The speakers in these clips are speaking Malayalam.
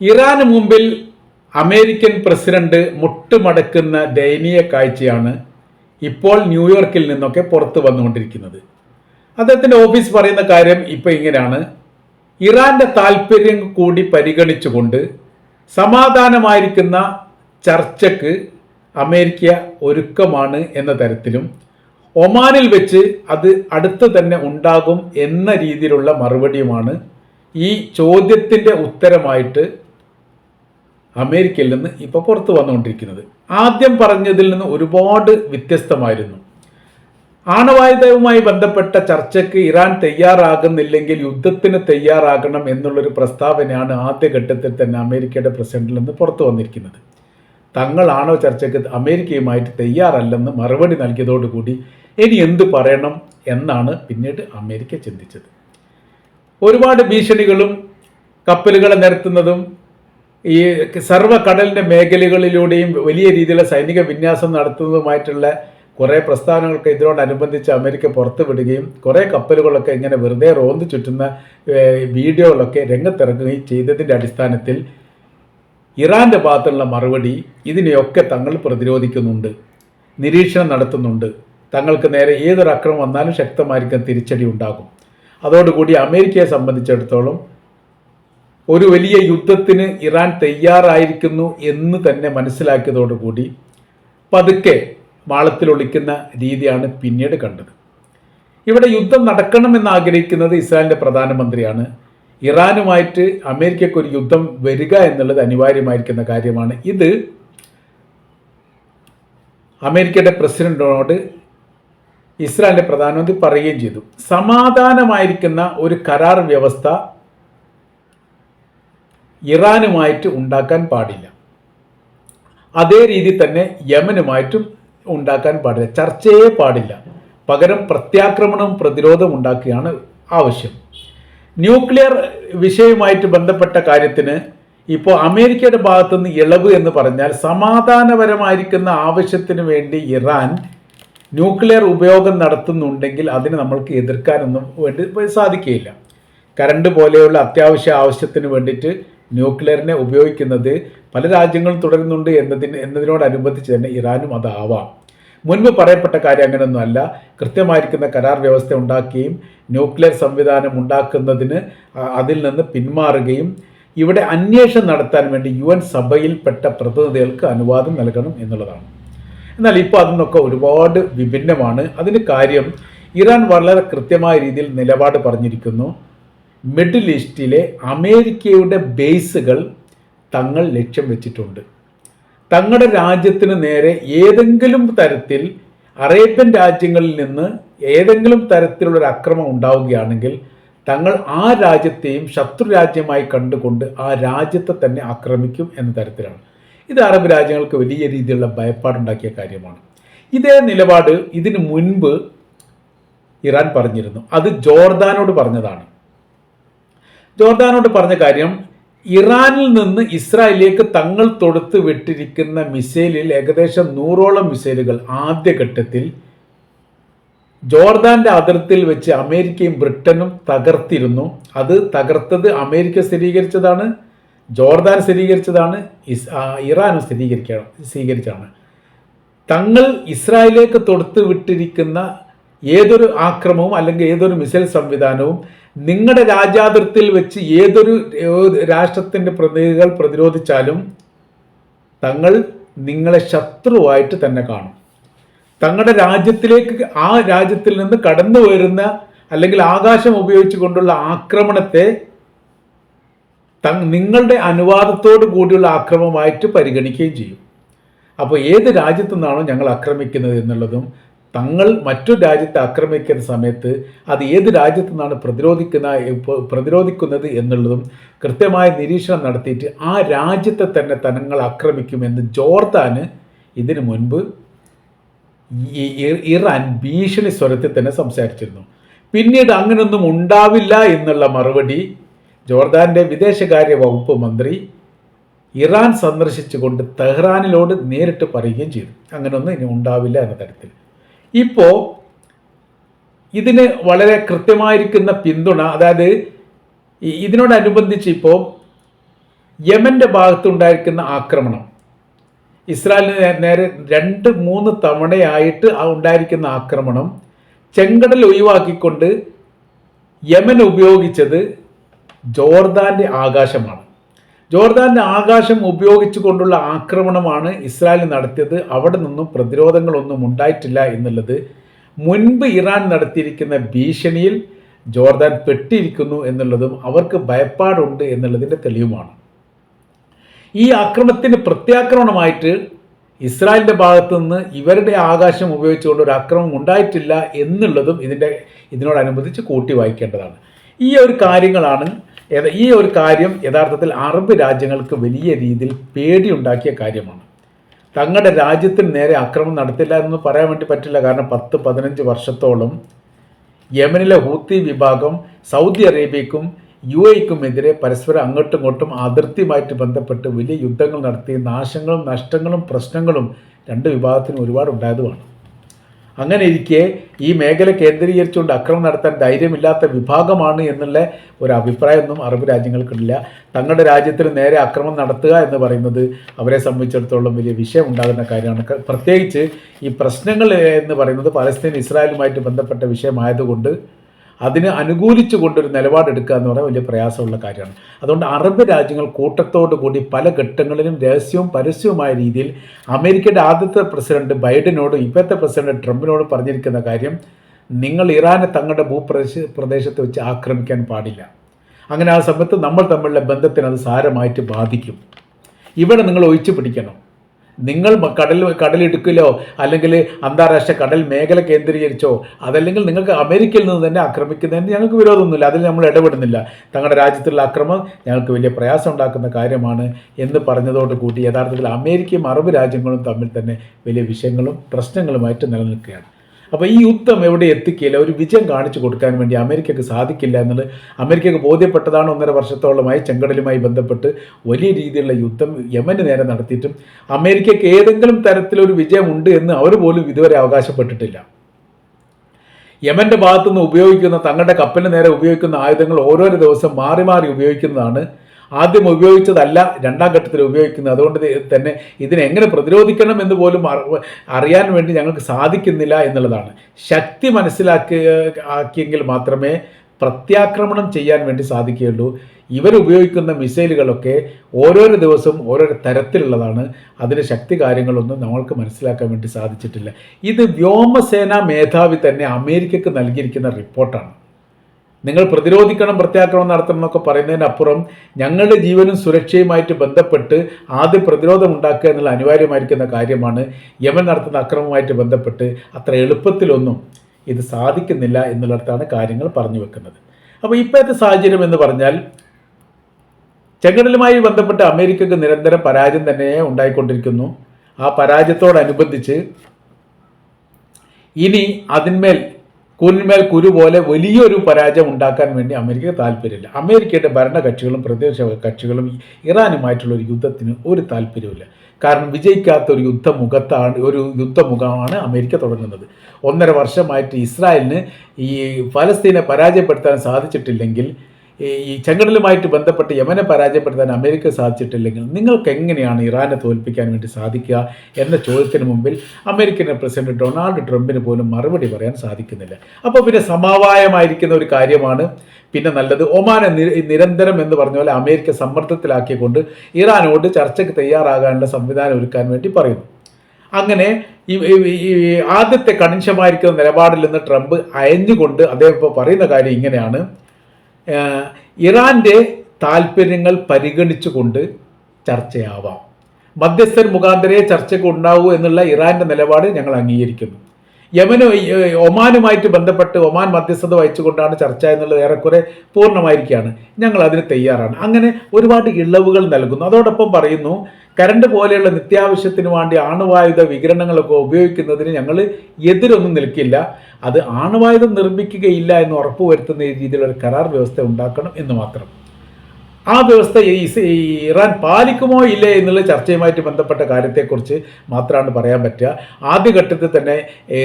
ഇറാന് മുമ്പിൽ അമേരിക്കൻ പ്രസിഡന്റ് മുട്ടുമടക്കുന്ന ദയനീയ കാഴ്ചയാണ് ഇപ്പോൾ ന്യൂയോർക്കിൽ നിന്നൊക്കെ പുറത്തു വന്നുകൊണ്ടിരിക്കുന്നത്. അദ്ദേഹത്തിന്റെ ഓഫീസ് പറയുന്ന കാര്യം ഇപ്പോൾ ഇങ്ങനെയാണ്. ഇറാന്റെ താല്പര്യം കൂടി പരിഗണിച്ചുകൊണ്ട് സമാധാനമായിരിക്കുന്ന ചർച്ചയ്ക്ക് അമേരിക്ക ഒരുക്കമാണ് എന്ന തരത്തിലും ഒമാനിൽ വെച്ച് അത് അടുത്ത് തന്നെ ഉണ്ടാകും എന്ന രീതിയിലുള്ള മറുപടിയുമാണ് ഈ ചോദ്യത്തിന്റെ ഉത്തരമായിട്ട് അമേരിക്കയിൽ നിന്ന് ഇപ്പോൾ പുറത്തു വന്നുകൊണ്ടിരിക്കുന്നത്. ആദ്യം പറഞ്ഞതിൽ നിന്ന് ഒരുപാട് വ്യത്യസ്തമായിരുന്നു. ആണവായുധവുമായി ബന്ധപ്പെട്ട ചർച്ചയ്ക്ക് ഇറാൻ തയ്യാറാകുന്നില്ലെങ്കിൽ യുദ്ധത്തിന് തയ്യാറാകണം എന്നുള്ളൊരു പ്രസ്താവനയാണ് ആദ്യഘട്ടത്തിൽ തന്നെ അമേരിക്കയുടെ പ്രസിഡന്റിൽ നിന്ന് പുറത്തു വന്നിരിക്കുന്നത്. തങ്ങൾ ആണവ ചർച്ചയ്ക്ക് അമേരിക്കയുമായിട്ട് തയ്യാറല്ലെന്ന് മറുപടി നൽകിയതോടുകൂടി ഇനി എന്ത് പറയണം എന്നാണ് പിന്നീട് അമേരിക്ക ചിന്തിച്ചത്. ഒരുപാട് ഭീഷണികളും കപ്പലുകളെ നിരത്തുന്നതും ഈ സർവ കടലിന്റെ മേഖലകളിലൂടെയും വലിയ രീതിയിലുള്ള സൈനിക വിന്യാസം നടത്തുന്നതുമായിട്ടുള്ള കുറേ പ്രസ്ഥാനങ്ങളൊക്കെ ഇതിനോടനുബന്ധിച്ച് അമേരിക്ക പുറത്തു വിടുകയും കുറേ കപ്പലുകളൊക്കെ ഇങ്ങനെ വെറുതെ റോന്ത് ചുറ്റുന്ന വീഡിയോകളൊക്കെ രംഗത്തിറങ്ങുകയും ചെയ്തതിന്റെ അടിസ്ഥാനത്തിൽ ഇറാന്റെ ഭാഗത്തുള്ള മറുപടി ഇതിനെയൊക്കെ തങ്ങൾ പ്രതിരോധിക്കുന്നുണ്ട് നിരീക്ഷണം നടത്തുന്നുണ്ട്. തങ്ങൾക്ക് നേരെ ഏതൊരു അക്രമം വന്നാലും ശക്തമായിരിക്കും തിരിച്ചടി ഉണ്ടാകും. അതോടുകൂടി അമേരിക്കയെ സംബന്ധിച്ചിടത്തോളം ഒരു വലിയ യുദ്ധത്തിന് ഇറാൻ തയ്യാറായിരിക്കുന്നു എന്ന് തന്നെ മനസ്സിലാക്കിയതോടുകൂടി പതുക്കെ വാളത്തിലൊളിക്കുന്ന രീതിയാണ് പിന്നീട് കണ്ടത്. ഇവിടെ യുദ്ധം നടക്കണമെന്ന് ആഗ്രഹിക്കുന്നത് ഇസ്രായേലിന്റെ പ്രധാനമന്ത്രിയാണ്. ഇറാനുമായിട്ട് അമേരിക്കയ്ക്ക് ഒരു യുദ്ധം വരിക എന്നുള്ളത് അനിവാര്യമായിരിക്കുന്ന കാര്യമാണ്. ഇത് അമേരിക്കയുടെ പ്രസിഡന്റിനോട് ഇസ്രായേലിന്റെ പ്രധാനമന്ത്രി പറയുകയും ചെയ്തു. സമാധാനമായിരിക്കുന്ന ഒരു കരാർ വ്യവസ്ഥ ഇറാനുമായിട്ട് ഉണ്ടാക്കാൻ പാടില്ല. അതേ രീതി തന്നെ യമനുമായിട്ടും ഉണ്ടാക്കാൻ പാടില്ല. ചർച്ചയെ പാടില്ല. പകരം പ്രത്യാക്രമണവും പ്രതിരോധം ഉണ്ടാക്കുകയാണ് ആവശ്യം. ന്യൂക്ലിയർ വിഷയവുമായിട്ട് ബന്ധപ്പെട്ട കാര്യത്തിന് ഇപ്പോൾ അമേരിക്കയുടെ ഭാഗത്തുനിന്ന് ഇളവ് എന്ന് പറഞ്ഞാൽ സമാധാനപരമായിരിക്കുന്ന ആവശ്യത്തിന് വേണ്ടി ഇറാൻ ന്യൂക്ലിയർ ഉപയോഗം നടത്തുന്നുണ്ടെങ്കിൽ അതിന് നമ്മൾക്ക് എതിർക്കാനൊന്നും വേണ്ടി സാധിക്കുകയില്ല. കറണ്ട് പോലെയുള്ള അത്യാവശ്യ ആവശ്യത്തിന് വേണ്ടിയിട്ട് ന്യൂക്ലിയറിനെ ഉപയോഗിക്കുന്നത് പല രാജ്യങ്ങളും തുടരുന്നുണ്ട് എന്നതിന് എന്നതിനോടനുബന്ധിച്ച് തന്നെ ഇറാനും അതാവാം മുൻപ് പറയപ്പെട്ട കാര്യം അങ്ങനെയൊന്നും അല്ല. കൃത്യമായിരിക്കുന്ന കരാർ വ്യവസ്ഥ ഉണ്ടാക്കുകയും ന്യൂക്ലിയർ സംവിധാനം ഉണ്ടാക്കുന്നതിന് അതിൽ നിന്ന് പിന്മാറുകയും ഇവിടെ അന്വേഷണം നടത്താൻ വേണ്ടി യു എൻ സഭയിൽപ്പെട്ട പ്രതിനിധികൾക്ക് അനുവാദം നൽകണം എന്നുള്ളതാണ്. എന്നാൽ ഇപ്പോൾ അതിനൊക്കെ ഒരുപാട് വിഭിന്നമാണ്. അതിന് കാര്യം ഇറാൻ വളരെ കൃത്യമായ രീതിയിൽ നിലപാട് പറഞ്ഞിരിക്കുന്നു. മിഡിൽ ഈസ്റ്റിലെ അമേരിക്കയുടെ ബേസുകൾ തങ്ങൾ ലക്ഷ്യം വെച്ചിട്ടുണ്ട്. തങ്ങളുടെ രാജ്യത്തിന് നേരെ ഏതെങ്കിലും തരത്തിൽ അറേബ്യൻ രാജ്യങ്ങളിൽ നിന്ന് ഏതെങ്കിലും തരത്തിലുള്ള അക്രമം ഉണ്ടാവുകയാണെങ്കിൽ തങ്ങൾ ആ രാജ്യത്തെയും ശത്രു രാജ്യമായി കണ്ടുകൊണ്ട് ആ രാജ്യത്തെ തന്നെ ആക്രമിക്കും എന്ന തരത്തിലാണ്. ഇത് അറബ് രാജ്യങ്ങൾക്ക് വലിയ രീതിയിലുള്ള ഭയപ്പാടുണ്ടാക്കിയ കാര്യമാണ്. ഇതേ നിലപാട് ഇതിനു മുൻപ് ഇറാൻ പറഞ്ഞിരുന്നു. അത് ജോർദാനോട് പറഞ്ഞതാണ്. ജോർദാനോട് പറഞ്ഞ കാര്യം ഇറാനിൽ നിന്ന് ഇസ്രായേലിലേക്ക് തങ്ങൾ തൊടുത്ത് വിട്ടിരിക്കുന്ന മിസൈലിൽ ഏകദേശം നൂറോളം മിസൈലുകൾ ആദ്യഘട്ടത്തിൽ ജോർദാന്റെ അതിർത്തിയിൽ വെച്ച് അമേരിക്കയും ബ്രിട്ടനും തകർത്തിരുന്നു. അത് തകർത്തത് അമേരിക്ക സ്ഥിരീകരിച്ചതാണ് ജോർദാൻ സ്ഥിരീകരിച്ചതാണ് ഇസ് ഇറാനും സ്ഥിരീകരിക്ക സ്വീകരിച്ചാണ് തങ്ങൾ ഇസ്രായേലിലേക്ക് തൊടുത്ത് വിട്ടിരിക്കുന്ന ഏതൊരു ആക്രമവും അല്ലെങ്കിൽ ഏതൊരു മിസൈൽ സംവിധാനവും നിങ്ങളുടെ രാജ്യാതിർത്തിയിൽ വെച്ച് ഏതൊരു ഏത് രാഷ്ട്രത്തിന്റെ പ്രതിനിധികൾ പ്രതിരോധിച്ചാലും തങ്ങൾ നിങ്ങളെ ശത്രുവായിട്ട് തന്നെ കാണും. തങ്ങളുടെ രാജ്യത്തിലേക്ക് ആ രാജ്യത്തിൽ നിന്ന് കടന്നു വരുന്ന അല്ലെങ്കിൽ ആകാശം ഉപയോഗിച്ചുകൊണ്ടുള്ള ആക്രമണത്തെ തങ് നിങ്ങളുടെ അനുവാദത്തോടു കൂടിയുള്ള ആക്രമമായിട്ട് പരിഗണിക്കുകയും ചെയ്യും. അപ്പോൾ ഏത് രാജ്യത്തു നിന്നാണോ ഞങ്ങൾ ആക്രമിക്കുന്നത് എന്നുള്ളതും തങ്ങൾ മറ്റു രാജ്യത്തെ ആക്രമിക്കുന്ന സമയത്ത് അത് ഏത് രാജ്യത്തു നിന്നാണ് പ്രതിരോധിക്കുന്ന പ്രതിരോധിക്കുന്നത് എന്നുള്ളതും കൃത്യമായ നിരീക്ഷണം നടത്തിയിട്ട് ആ രാജ്യത്തെ തന്നെ തനങ്ങൾ ആക്രമിക്കുമെന്ന് ജോർദാന് ഇതിനു മുൻപ് ഇറാൻ ഭീഷണി സ്വരത്തിൽ തന്നെ സംസാരിച്ചിരുന്നു. പിന്നീട് അങ്ങനൊന്നും ഉണ്ടാവില്ല എന്നുള്ള മറുപടി ജോർദാന്റെ വിദേശകാര്യ വകുപ്പ് മന്ത്രി ഇറാൻ സന്ദർശിച്ചുകൊണ്ട് തെഹ്റാനിലോട് നേരിട്ട് പറയുകയും ചെയ്തു. അങ്ങനൊന്നും ഇനി ഉണ്ടാവില്ല എന്ന തരത്തിൽ. ഇപ്പോൾ ഇതിന് വളരെ കൃത്യമായിരിക്കുന്ന പിന്തുണ അതായത് ഇതിനോടനുബന്ധിച്ച് ഇപ്പോൾ യമന്റെ ഭാഗത്തുണ്ടായിരിക്കുന്ന ആക്രമണം. ഇസ്രായേലിന് നേരെ രണ്ട് മൂന്ന് തവണയായിട്ട് ഉണ്ടായിരിക്കുന്ന ആക്രമണം ചെങ്കടൽ ഒഴിവാക്കിക്കൊണ്ട് യമൻ ഉപയോഗിച്ചത് ജോർദാന്റെ ആകാശമാണ്. ജോർദാന്റെ ആകാശം ഉപയോഗിച്ചുകൊണ്ടുള്ള ആക്രമണമാണ് ഇസ്രായേൽ നടത്തിയത്. അവിടെ നിന്നും പ്രതിരോധങ്ങളൊന്നും ഉണ്ടായിട്ടില്ല എന്നുള്ളത് മുൻപ് ഇറാൻ നടത്തിയിരിക്കുന്ന ഭീഷണിയിൽ ജോർദാൻ പെട്ടിരിക്കുന്നു എന്നുള്ളതും അവർക്ക് ഭയപ്പാടുണ്ട് എന്നുള്ളതിന്റെ തെളിവുമാണ്. ഈ ആക്രമണത്തിന് പ്രത്യാക്രമണമായിട്ട് ഇസ്രായേലിന്റെ ഭാഗത്തു നിന്ന് ഇവരുടെ ആകാശം ഉപയോഗിച്ചുകൊണ്ട് ഒരു ആക്രമണം ഉണ്ടായിട്ടില്ല എന്നുള്ളതും ഇതിന്റെ ഇതിനോടനുബന്ധിച്ച് കൂട്ടി വായിക്കേണ്ടതാണ്. ഈ ഒരു കാര്യങ്ങളാണ് ഈ ഒരു കാര്യം യഥാർത്ഥത്തിൽ അറബ് രാജ്യങ്ങൾക്ക് വലിയ രീതിയിൽ പേടിയുണ്ടാക്കിയ കാര്യമാണ്. തങ്ങളുടെ രാജ്യത്തിന് നേരെ ആക്രമണം നടത്തില്ല എന്ന് പറയാൻ വേണ്ടി പറ്റില്ല. കാരണം പത്ത് പതിനഞ്ച് വർഷത്തോളം യമനിലെ ഹൂത്തി വിഭാഗം സൗദി അറേബ്യക്കും യു എക്കും എതിരെ പരസ്പരം അങ്ങോട്ടും ഇങ്ങോട്ടും അതിർത്തിയുമായിട്ട് ബന്ധപ്പെട്ട് വലിയ യുദ്ധങ്ങൾ നടത്തി. നാശങ്ങളും നഷ്ടങ്ങളും പ്രശ്നങ്ങളും രണ്ട് വിഭാഗത്തിനും ഒരുപാട് ഉണ്ടായതുമാണ് അങ്ങനെ ഇരിക്കെ ഈ മേഖല കേന്ദ്രീകരിച്ചുകൊണ്ട് അക്രമം നടത്താൻ ധൈര്യമില്ലാത്ത വിഭാഗമാണ് എന്നുള്ള ഒരു അഭിപ്രായമൊന്നും അറബ് രാജ്യങ്ങൾക്കില്ല തങ്ങളുടെ രാജ്യത്തിന് നേരെ അക്രമം നടത്തുക എന്ന് പറയുന്നത് അവരെ സംബന്ധിച്ചിടത്തോളം വലിയ വിഷയം ഉണ്ടാകുന്ന കാര്യമാണ്. പ്രത്യേകിച്ച് ഈ പ്രശ്നങ്ങൾ എന്ന് പറയുന്നത് പലസ്തീൻ ഇസ്രായേലുമായിട്ട് ബന്ധപ്പെട്ട വിഷയമായതുകൊണ്ട് അതിന് അനുകൂലിച്ചു കൊണ്ടൊരു നിലപാടെടുക്കുക എന്ന് പറയുന്നത് വലിയ പ്രയാസമുള്ള കാര്യമാണ്. അതുകൊണ്ട് അറബ് രാജ്യങ്ങൾ കൂട്ടത്തോടു കൂടി പല ഘട്ടങ്ങളിലും രഹസ്യവും പരസ്യവുമായ രീതിയിൽ അമേരിക്കയുടെ ആദ്യത്തെ പ്രസിഡന്റ് ബൈഡനോടും ഇപ്പോഴത്തെ പ്രസിഡന്റ് ട്രംപിനോടും പറഞ്ഞിരിക്കുന്ന കാര്യം നിങ്ങൾ ഇറാനെ തങ്ങളുടെ ഭൂപ്രദേശ പ്രദേശത്ത് വെച്ച് ആക്രമിക്കാൻ പാടില്ല. അങ്ങനെ ആ സമയത്ത് നമ്മൾ തമ്മിലുള്ള ബന്ധത്തിന് അത് സാരമായിട്ട് ബാധിക്കും. ഇവിടെ നിങ്ങൾ ഒഴിച്ചു പിടിക്കണം. നിങ്ങൾ കടൽ കടലിടുക്കിലോ അല്ലെങ്കിൽ അന്താരാഷ്ട്ര കടൽ മേഖല കേന്ദ്രീകരിച്ചോ അതല്ലെങ്കിൽ നിങ്ങൾക്ക് അമേരിക്കയിൽ നിന്ന് തന്നെ ആക്രമിക്കുന്നതിന് ഞങ്ങൾക്ക് വിരോധമൊന്നുമില്ല. അതിൽ നമ്മൾ ഇടപെടുന്നില്ല. തങ്ങളുടെ രാജ്യത്തുള്ള അക്രമം ഞങ്ങൾക്ക് വലിയ പ്രയാസം ഉണ്ടാക്കുന്ന കാര്യമാണ് എന്ന് പറഞ്ഞതോട് കൂടി യഥാർത്ഥത്തിൽ അമേരിക്കയും അറബ് രാജ്യങ്ങളും തമ്മിൽ തന്നെ വലിയ വിഷയങ്ങളും പ്രശ്നങ്ങളുമായിട്ട് നിലനിൽക്കുകയാണ്. അപ്പോൾ ഈ യുദ്ധം എവിടെ എത്തിക്കില്ല? ഒരു വിജയം കാണിച്ചു കൊടുക്കാൻ വേണ്ടി അമേരിക്കക്ക് സാധിക്കില്ല എന്നുള്ളത് അമേരിക്കക്ക് ബോധ്യപ്പെട്ടതാണ് ഒന്നര വർഷത്തോളമായി ചെങ്കടലുമായി ബന്ധപ്പെട്ട് വലിയ രീതിയിലുള്ള യുദ്ധം യമന് നേരെ നടത്തിയിട്ടും അമേരിക്കക്ക് ഏതെങ്കിലും തരത്തിലൊരു വിജയമുണ്ട് എന്ന് അവർ പോലും ഇതുവരെ അവകാശപ്പെട്ടിട്ടില്ല. യമന്റെ ഭാഗത്തുനിന്ന് ഉപയോഗിക്കുന്ന തങ്ങളുടെ കപ്പലിന് നേരെ ഉപയോഗിക്കുന്ന ആയുധങ്ങൾ ഓരോരോ ദിവസം മാറി മാറി ഉപയോഗിക്കുന്നതാണ് ആദ്യം ഉപയോഗിച്ചതല്ല രണ്ടാം ഘട്ടത്തിൽ ഉപയോഗിക്കുന്നത്. അതുകൊണ്ട് തന്നെ ഇതിനെ എങ്ങനെ പ്രതിരോധിക്കണം എന്ന് പോലും അറിയാൻ വേണ്ടി ഞങ്ങൾക്ക് സാധിക്കുന്നില്ല എന്നുള്ളതാണ്. ശക്തി മനസ്സിലാക്കി ആക്കിയെങ്കിൽ മാത്രമേ പ്രത്യാക്രമണം ചെയ്യാൻ വേണ്ടി സാധിക്കുകയുള്ളൂ. ഇവരുപയോഗിക്കുന്ന മിസൈലുകളൊക്കെ ഓരോരോ ദിവസവും ഓരോരോ തരത്തിലുള്ളതാണ്. അതിന്റെ ശക്തി കാര്യങ്ങളൊന്നും നമ്മൾക്ക് മനസ്സിലാക്കാൻ വേണ്ടി സാധിച്ചിട്ടില്ല. ഇത് വ്യോമസേനാ മേധാവി തന്നെ അമേരിക്കക്ക് നൽകിയിരിക്കുന്ന റിപ്പോർട്ടാണ്. നിങ്ങൾ പ്രതിരോധിക്കണം പ്രത്യാക്രമണം നടത്തണം എന്നൊക്കെ പറയുന്നതിനപ്പുറം ഞങ്ങളുടെ ജീവനും സുരക്ഷയുമായിട്ട് ബന്ധപ്പെട്ട് ആദ്യം പ്രതിരോധം ഉണ്ടാക്കുക എന്നുള്ള അനിവാര്യമായിരിക്കുന്ന കാര്യമാണ് യമൻ നടത്തുന്ന അക്രമവുമായിട്ട് ബന്ധപ്പെട്ട് അത്ര എളുപ്പത്തിലൊന്നും ഇത് സാധിക്കുന്നില്ല എന്നുള്ളിടത്താണ് കാര്യങ്ങൾ പറഞ്ഞു വെക്കുന്നത്. അപ്പോൾ ഇപ്പോഴത്തെ സാഹചര്യം എന്ന് പറഞ്ഞാൽ ചെങ്കടലുമായി ബന്ധപ്പെട്ട് അമേരിക്കക്ക് നിരന്തരം പരാജയം തന്നെ ഉണ്ടായിക്കൊണ്ടിരിക്കുന്നു. ആ പരാജയത്തോടനുബന്ധിച്ച് ഇനി അതിന്മേൽ കുരിന്മേൽ കുരു പോലെ വലിയൊരു പരാജയം ഉണ്ടാക്കാൻ വേണ്ടി അമേരിക്ക താല്പര്യമില്ല. അമേരിക്കയുടെ ഭരണകക്ഷികളും പ്രതിപക്ഷ കക്ഷികളും ഇറാനുമായിട്ടുള്ള ഒരു യുദ്ധത്തിന് ഒരു താല്പര്യമില്ല കാരണം വിജയിക്കാത്ത ഒരു യുദ്ധമുഖത്താണ് ഒരു യുദ്ധമുഖമാണ് അമേരിക്ക തുടങ്ങുന്നത്. ഒന്നര വർഷമായിട്ട് ഇസ്രായേലിന് ഈ ഫലസ്തീനെ പരാജയപ്പെടുത്താൻ സാധിച്ചിട്ടില്ലെങ്കിൽ ഈ ചെങ്കടലുമായിട്ട് ബന്ധപ്പെട്ട് യമനെ പരാജയപ്പെടുത്താൻ അമേരിക്ക സാധിച്ചിട്ടില്ലെങ്കിൽ നിങ്ങൾക്ക് എങ്ങനെയാണ് ഇറാനെ തോൽപ്പിക്കാൻ വേണ്ടി സാധിക്കുക എന്ന ചോദ്യത്തിന് മുമ്പിൽ അമേരിക്കൻ പ്രസിഡന്റ് ഡൊണാൾഡ് ട്രംപിന് പോലും മറുപടി പറയാൻ സാധിക്കുന്നില്ല. അപ്പോൾ പിന്നെ സമവായമായിരിക്കുന്ന ഒരു കാര്യമാണ്. പിന്നെ നല്ലത് ഒമാനെ നിരന്തരം എന്ന് പറഞ്ഞ പോലെ അമേരിക്ക സമ്മർദ്ദത്തിലാക്കിക്കൊണ്ട് ഇറാനോട് ചർച്ചയ്ക്ക് തയ്യാറാകാനുള്ള സംവിധാനം ഒരുക്കാൻ വേണ്ടി പറയുന്നു. അങ്ങനെ ഈ ആദ്യത്തെ കണിശമായിരിക്കുന്ന നിലപാടിൽ നിന്ന് ട്രംപ് അയഞ്ഞുകൊണ്ട് അദ്ദേഹം ഇപ്പോൾ പറയുന്ന കാര്യം ഇങ്ങനെയാണ്. ഏഹ് ഇറാന്റെ താല്പര്യങ്ങൾ പരിഗണിച്ചുകൊണ്ട് ചർച്ചയാവാം. മധ്യസ്ഥർ മുഖാന്തരേ ചർച്ചയ്ക്ക് ഉണ്ടാവൂ എന്നുള്ള ഇറാന്റെ നിലപാട് ഞങ്ങൾ അംഗീകരിക്കുന്നു. യമന് ഒമാനുമായിട്ട് ബന്ധപ്പെട്ട് ഒമാൻ മധ്യസ്ഥത വഹിച്ചുകൊണ്ടാണ് ചർച്ച എന്നുള്ളത് ഏറെക്കുറെ പൂർണമായിരിക്കുകയാണ്. ഞങ്ങൾ അതിന് തയ്യാറാണ്. അങ്ങനെ ഒരുപാട് ഇളവുകൾ നൽകുന്നു. അതോടൊപ്പം പറയുന്നു കരണ്ട് പോലെയുള്ള നിത്യാവശ്യത്തിന് വേണ്ടി ആണവായുധ വികിരണങ്ങളൊക്കെ ഉപയോഗിക്കുന്നതിന് ഞങ്ങൾ എതിരൊന്നും നിൽക്കില്ല. അത് ആണവായുധം നിർമ്മിക്കുകയില്ല എന്ന് ഉറപ്പുവരുത്തുന്ന രീതിയിലുള്ള കരാർ വ്യവസ്ഥ ഉണ്ടാക്കണം എന്ന് മാത്രം. ആ വ്യവസ്ഥ ഇറാൻ പാലിക്കുമോ ഇല്ലേ എന്നുള്ള ചർച്ചയുമായിട്ട് ബന്ധപ്പെട്ട കാര്യത്തെക്കുറിച്ച് മാത്രമാണ് പറയാൻ പറ്റുക. ആദ്യഘട്ടത്തിൽ തന്നെ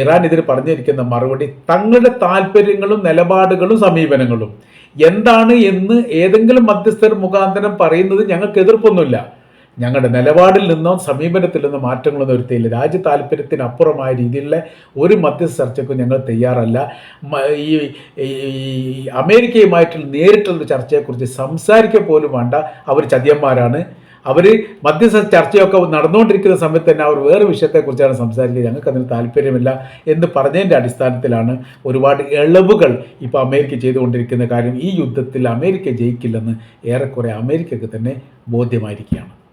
ഇറാൻ ഇതിന് പറഞ്ഞിരിക്കുന്ന മറുപടി തങ്ങളുടെ താല്പര്യങ്ങളും നിലപാടുകളും സമീപനങ്ങളും. എന്താണ് എന്ന് ഏതെങ്കിലും മധ്യസ്ഥർ മുഖാന്തരം പറയുന്നത് ഞങ്ങൾക്ക് എതിർപ്പൊന്നുമില്ല. ഞങ്ങളുടെ നിലപാടിൽ നിന്നോ സമീപനത്തിൽ നിന്നോ മാറ്റങ്ങളൊന്നും വരുത്തിയില്ല. രാജ്യ താല്പര്യത്തിനപ്പുറമായ രീതിയിലുള്ള ഒരു മധ്യസ്ഥ ചർച്ചയ്ക്കും ഞങ്ങൾ തയ്യാറല്ല. ഈ അമേരിക്കയുമായിട്ടുള്ള നേരിട്ടുള്ള ചർച്ചയെക്കുറിച്ച് സംസാരിക്കുക പോലും വേണ്ട. അവർ ചതിയന്മാരാണ്. അവർ മധ്യസ്ഥ ചർച്ചയൊക്കെ നടന്നുകൊണ്ടിരിക്കുന്ന സമയത്ത് തന്നെ അവർ വേറെ വിഷയത്തെക്കുറിച്ചാണ് സംസാരിക്കുന്നത്. ഞങ്ങൾക്ക് അതിന് താല്പര്യമില്ല എന്ന് പറഞ്ഞതിന്റെ അടിസ്ഥാനത്തിലാണ് ഒരുപാട് ഇളവുകൾ ഇപ്പോൾ അമേരിക്ക ചെയ്തുകൊണ്ടിരിക്കുന്ന കാര്യം. ഈ യുദ്ധത്തിൽ അമേരിക്ക ജയിക്കില്ലെന്ന് ഏറെക്കുറെ അമേരിക്കയ്ക്ക് തന്നെ ബോധ്യമായിരിക്കുകയാണ്.